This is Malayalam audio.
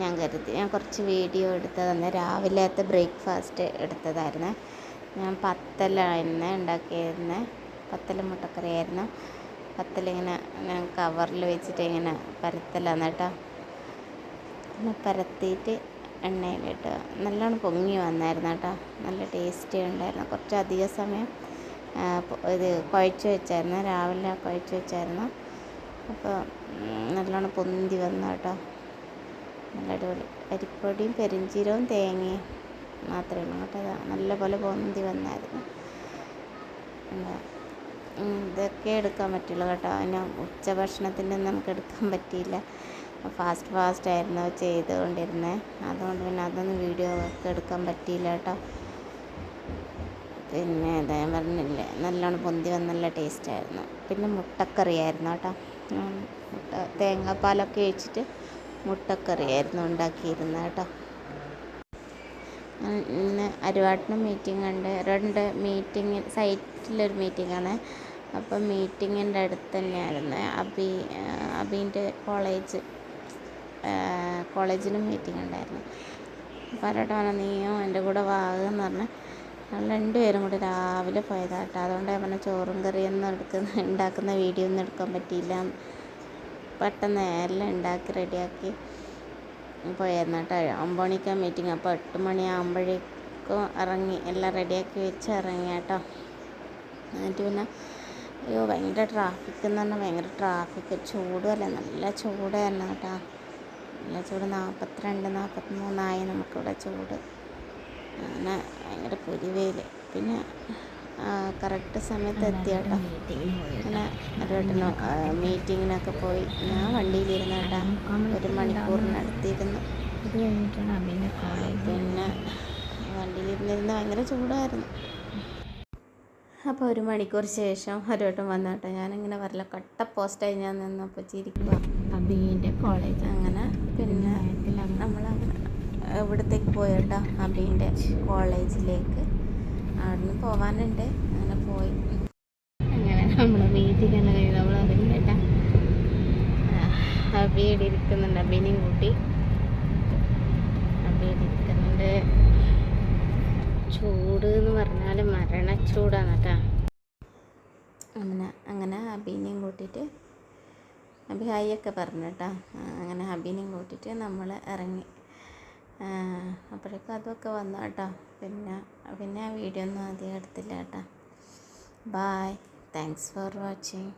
ഞാൻ കരുതി ഞാൻ കുറച്ച് വീഡിയോ എടുത്തതാണ് രാവിലത്തെ ബ്രേക്ക്ഫാസ്റ്റ് എടുത്തതായിരുന്നു. ഞാൻ പത്തലായിരുന്നു ഉണ്ടാക്കിയിരുന്നത് പത്തല മുട്ടക്കറിയായിരുന്നു. പത്തലിങ്ങനെ ഞാൻ കവറിൽ വെച്ചിട്ട് ഇങ്ങനെ പരത്തലാന്ന് കേട്ടോ. പിന്നെ പരത്തിയിട്ട് എണ്ണയിലിട്ട് നല്ലോണം പൊങ്ങി വന്നായിരുന്നു കേട്ടോ. നല്ല ടേസ്റ്റി ഉണ്ടായിരുന്നു. കുറച്ച് അധിക സമയം ഇത് കുഴച്ച് വെച്ചായിരുന്നു. രാവിലെ കുഴച്ച് വെച്ചായിരുന്നു. അപ്പോൾ നല്ലോണം പൊന്തി വന്നു കേട്ടോ നല്ല അടിപൊളി. അരിപ്പൊടിയും പെരിഞ്ചീരവും തേങ്ങയും മാത്രമേ ഉള്ളൂ. കേട്ടോ നല്ല പോലെ പൊന്തി വന്നായിരുന്നു. ഇതൊക്കെ എടുക്കാൻ പറ്റുള്ളൂ കേട്ടോ. അതിന് ഉച്ചഭക്ഷണത്തിന്റെ നമുക്ക് എടുക്കാൻ പറ്റിയില്ല. ഫാസ്റ്റ് ഫാസ്റ്റ് ആയിരുന്നു ചെയ്തുകൊണ്ടിരുന്നത്. അതുകൊണ്ട് പിന്നെ അതൊന്നും വീഡിയോ ഒക്കെ എടുക്കാൻ പറ്റിയില്ല കേട്ടോ. പിന്നെ അതേ പറഞ്ഞില്ലേ നല്ലോണം പൊന്തി വന്ന് നല്ല ടേസ്റ്റ് ആയിരുന്നു. പിന്നെ മുട്ടക്കറിയായിരുന്നു കേട്ടോ. മുട്ട തേങ്ങാപ്പാലൊക്കെ ഒഴിച്ചിട്ട് മുട്ടക്കറിയായിരുന്നു ഉണ്ടാക്കിയിരുന്നത് കേട്ടോ. ഇന്ന് അരുവാട്ടിന് മീറ്റിംഗ് ഉണ്ട്. രണ്ട് മീറ്റിംഗ് സൈറ്റിലൊരു മീറ്റിംഗാണ് അപ്പം മീറ്റിങ്ങിന്റെ അടുത്ത് തന്നെയായിരുന്നു. അബി അബീന്റെ കോളേജ് കോളേജിലും മീറ്റിംഗ് ഉണ്ടായിരുന്നു. അപ്പോൾ അവരോട് പറഞ്ഞു നീയോ എന്റെ കൂടെ വാകുമെന്ന് പറഞ്ഞ്. ഞങ്ങൾ രണ്ടുപേരും കൂടി രാവിലെ പോയതാട്ടോ. അതുകൊണ്ട് ഞാൻ പറഞ്ഞ ചോറും കറിയൊന്നും എടുക്കുന്ന ഉണ്ടാക്കുന്ന വീഡിയോ ഒന്നും എടുക്കാൻ പറ്റിയില്ല. പെട്ടെന്ന് എല്ലാം ഉണ്ടാക്കി റെഡിയാക്കി പോയായിരുന്നു കേട്ടോ ഒമ്പത് മണിക്കാണ് മീറ്റിംഗ് അപ്പോൾ എട്ട് മണിയാകുമ്പോഴേക്കും ഇറങ്ങി എല്ലാം റെഡിയാക്കി വെച്ച് ഇറങ്ങി കേട്ടോ എന്നിട്ട് പിന്നെ അയ്യോ ഭയങ്കര ട്രാഫിക് എന്ന് പറഞ്ഞാൽ ഭയങ്കര ട്രാഫിക് ചൂടുമല്ല നല്ല ചൂടായിരുന്നു കേട്ടോ. നല്ല ചൂട്. നാൽപ്പത്തിരണ്ട് നാൽപ്പത്തിമൂന്നായി നമുക്കിവിടെ ചൂട്. അങ്ങനെ ഭയങ്കര പൊരിവേൽ പിന്നെ കറക്റ്റ് സമയത്ത് എത്തി കേട്ടോ. പിന്നെ ഒരുവട്ടനോ മീറ്റിങ്ങിനൊക്കെ പോയി. ഞാൻ വണ്ടിയിലിരുന്ന് കേട്ടാ ഒരു മണിക്കൂറിനടുത്തിരുന്നു. പിന്നെ വണ്ടിയിലിരുന്നിരുന്ന് ഭയങ്കര ചൂടായിരുന്നു. അപ്പോൾ ഒരു മണിക്കൂർ ശേഷം ഒരു വട്ടം വന്നു കേട്ടോ. ഞാനിങ്ങനെ വരല കട്ട പോസ്റ്റായി ഞാൻ നിന്നപ്പോൾ ചിരിക്കുക അബീന്റെ കോളേജ് അങ്ങനെ പിന്നെ നമ്മളങ്ങനെ ഇവിടത്തേക്ക് പോയി കേട്ടോ അബീന്റെ കോളേജിലേക്ക്. അവിടുന്ന് പോവാനുണ്ട്. അങ്ങനെ പോയി. അങ്ങനെ നമ്മൾ വീട്ടിൽ തന്നെ കഴിഞ്ഞ് നമ്മൾ ഇറങ്ങിയിട്ടാ അബി ഇവിടെ ഇരിക്കുന്നുണ്ട്. അബീനെയും കൂട്ടി. അബി ഇവിടെ ഇരിക്കുന്നുണ്ട്. ചൂട് എന്ന് പറഞ്ഞാൽ മരണച്ചൂടാണ് കേട്ടോ. അങ്ങനെ അങ്ങനെ അബീനെയും കൂട്ടിയിട്ട് അബി ഹായ് ഒക്കെ പറഞ്ഞു കേട്ടോ. അങ്ങനെ അബീനെയും കൂട്ടിയിട്ട് നമ്മൾ ഇറങ്ങി. അപ്പോഴേക്കും അതൊക്കെ വന്നു കേട്ടോ. പിന്നെ പിന്നെ ആ വീഡിയോ ഒന്നും അധികം എടുത്തില്ല കേട്ടോ. Bye thanks for watching